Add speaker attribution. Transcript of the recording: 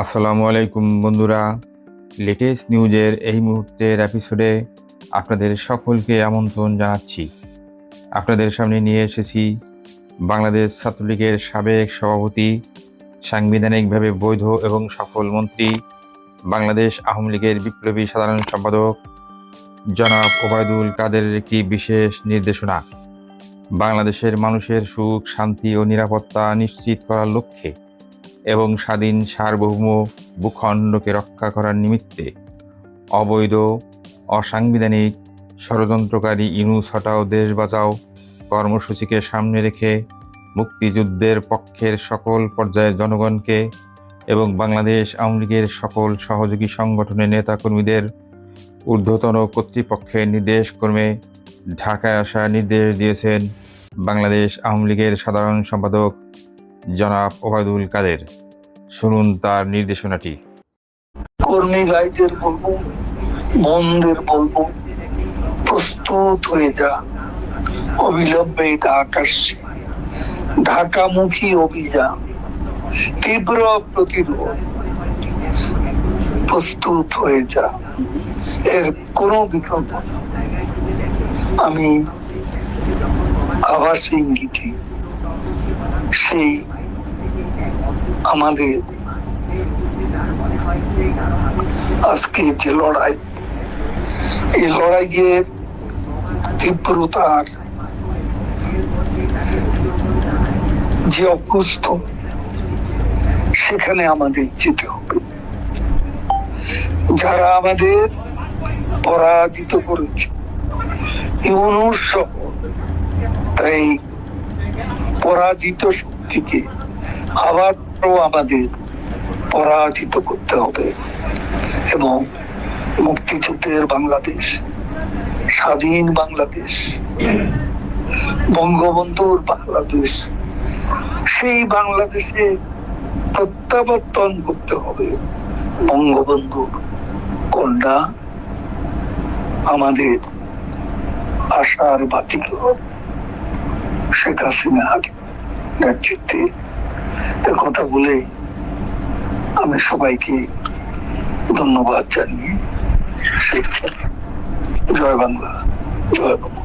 Speaker 1: আসসালামু আলাইকুম বন্ধুরা। লেটেস্ট নিউজের এই মুহূর্তের এপিসোডে আপনাদের সকলকে আমন্ত্রণ জানাচ্ছি। আপনাদের সামনে নিয়ে এসেছি বাংলাদেশ ছাত্রলীগের সাবেক সভাপতি, সাংবিধানিকভাবে বৈধ এবং সফল মন্ত্রী, বাংলাদেশ আওয়ামী লীগের বিপ্লবী সাধারণ সম্পাদক জনাব ওবায়দুল কাদেরের একটি বিশেষ নির্দেশনা। বাংলাদেশের মানুষের সুখ, শান্তি ও নিরাপত্তা নিশ্চিত করার লক্ষ্যে এবং স্বাধীন সার্বভৌম ভূখণ্ডকে রক্ষা করার নিমিত্তে অবৈধ, অসাংবিধানিক, ষড়যন্ত্রকারী ইনুস হটাও দেশ বাঁচাও কর্মসূচিকে সামনে রেখে মুক্তিযুদ্ধের পক্ষের সকল পর্যায়ের জনগণকে এবং বাংলাদেশ আওয়ামী লীগের সকল সহযোগী সংগঠনের নেতাকর্মীদের ঊর্ধ্বতন কর্তৃপক্ষের নির্দেশ ক্রমে ঢাকায় আসার নির্দেশ দিয়েছেন বাংলাদেশ আওয়ামী লীগের সাধারণ সম্পাদক জনাব ওবায়দুল কাদের। শুনুন তার নির্দেশনাটি।
Speaker 2: কর্মী ভাইদের বলব, মনদের বলব, প্রস্তুত হয়ে যা। অবিলম্বে আসছে। ঢাকামুখী অভিযান, তীব্র প্রতিরোধ। প্রস্তুত হয়ে যা। এর কোনো বিকল্প আমি আভাস ইঙ্গিতে সেই আমাদের আজকে যে লড়াই, এই লড়াইয়ের তীব্রতার যে অভ্যস্ত, সেখানে আমাদের যেতে হবে। যারা আমাদের পরাজিত করেছে, ইউনুস সহ তাই পরাজিত শক্তিকে আবারও আমাদের পরাজিত করতে হবে। এবং মুক্তিযুদ্ধের বাংলাদেশ, স্বাধীন বাংলাদেশ, বঙ্গবন্ধুর বাংলাদেশ, সেই বাংলাদেশে প্রত্যাবর্তন করতে হবে। বঙ্গবন্ধুর কন্যা আমাদের আশার বাতিল শেখ হাসিনার নেতৃত্বে। কথা বলে আমি সবাইকে ধন্যবাদ জানিয়ে জয় বাংলা জয় বাংলা।